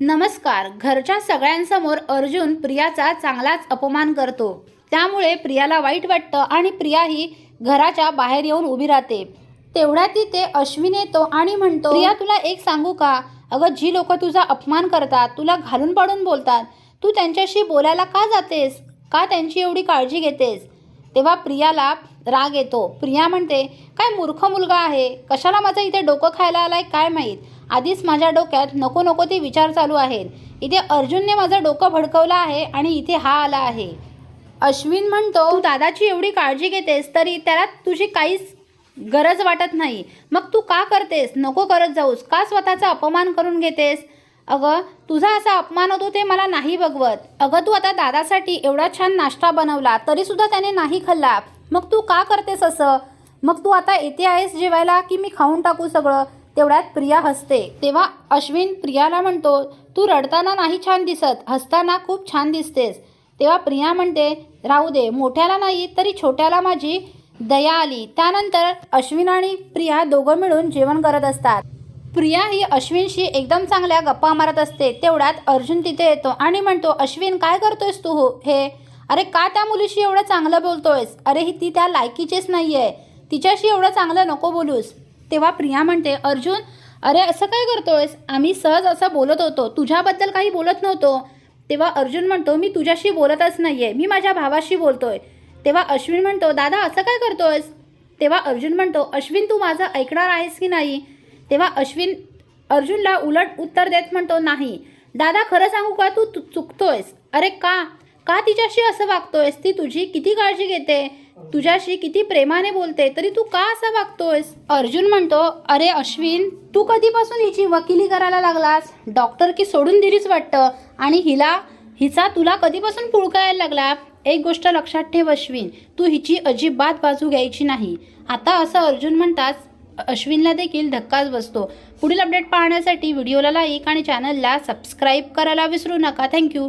नमस्कार. घरच्या सगळ्यांसमोर अर्जुन प्रियाचा चांगलाच अपमान करतो. त्यामुळे प्रियाला वाईट वाटतं आणि प्रिया ही घराच्या बाहेर येऊन उभी राहते. तेवढ्यात तिथे अश्विन येतो आणि म्हणतो प्रिया तुला एक सांगू का? अगं जी लोक तुझा अपमान करतात तुला घालून पाडून बोलतात. तू त्यांच्याशी बोलायला का जातेस? का त्यांची एवढी काळजी घेतेस? तेव्हा प्रियाला राग येतो. प्रिया म्हणते काय मूर्ख मुलगा आहे? कशाला माझं इथे डोकं खायला आलाय? काय माहीत? आधीच माझ्या डोक्यात नको नको ते विचार चालू आहेत. इथे अर्जुनने माझं डोकं भडकवलं आहे आणि इथे हा आला आहे. अश्विन म्हणतो तू दादाची एवढी काळजी घेतेस तरी त्याला तुझी काहीच गरज वाटत नाही. मग तू का करतेस? नको करत जाऊस. का स्वतःचा अपमान करून घेतेस? अगं तुझा असा अपमान होतो ते मला नाही बघवत. अगं तू आता दादासाठी एवढा छान नाश्ता बनवला तरीसुद्धा त्याने नाही खाल्ला. मग तू का करतेस असं? मग तू आता येते आहेस जेवायला की मी खाऊन टाकू सगळं? तेवढ्यात प्रिया हसते. तेव्हा अश्विन प्रियाला म्हणतो तू रडताना नाही छान दिसत हसताना खूप छान दिसतेस. तेव्हा प्रिया म्हणते राहू दे मोठ्याला नाही तरी छोट्याला माझी दया आली. त्यानंतर अश्विन आणि प्रिया दोघं मिळून जेवण करत असतात. प्रिया ही अश्विनशी एकदम चांगल्या गप्पा मारत असते. तेवढ्यात अर्जुन तिथे येतो आणि म्हणतो अश्विन काय करतोयस तू हो- हे अरे का त्या मुलीशी एवढं चांगलं बोलतोयस? अरे ही ती त्या लायकीचीच नाही आहे तिच्याशी एवढं चांगलं नको बोलूस. तेव्हा प्रिया म्हणते अर्जुन अरे असं काय करतोयस? आम्ही सहज असं बोलत होतो. तुझ्याबद्दल काही बोलत नव्हतो. तेव्हा अर्जुन म्हणतो मी तुझ्याशी बोलतच नाही आहे मी माझ्या भावाशी बोलतोय. तेव्हा अश्विन म्हणतो दादा असं काय करतोयस? तेव्हा अर्जुन म्हणतो अश्विन तू माझं ऐकणार आहेस की नाही? तेव्हा अश्विन अर्जुनला उलट उत्तर देत म्हणतो नाही. दादा खरं सांगू का? तू चुकतोयस. अरे का? का तिच्याशी असं वागतोयस? ती तुझी किती काळजी घेते? तुझ्याशी किती प्रेमाने बोलते तरी तू का असं वागतोयस? अर्जुन म्हणतो अरे अश्विन तू कधीपासून हिची वकिली करायला लागलास? डॉक्टर की सोडून दिलीच वाटतं? आणि हिला हिचा तुला कधीपासून पुळकायला लागला? एक गोष्ट लक्षात ठेव अश्विन तू हिची अजिबात बाजू घ्यायची नाही. आता असं अर्जुन म्हणताच अश्विनला देखील धक्काच बसतो. पुढील अपडेट पाहण्यासाठी व्हिडिओला लाईक आणि चॅनलला सबस्क्राईब करायला विसरू नका. थँक्यू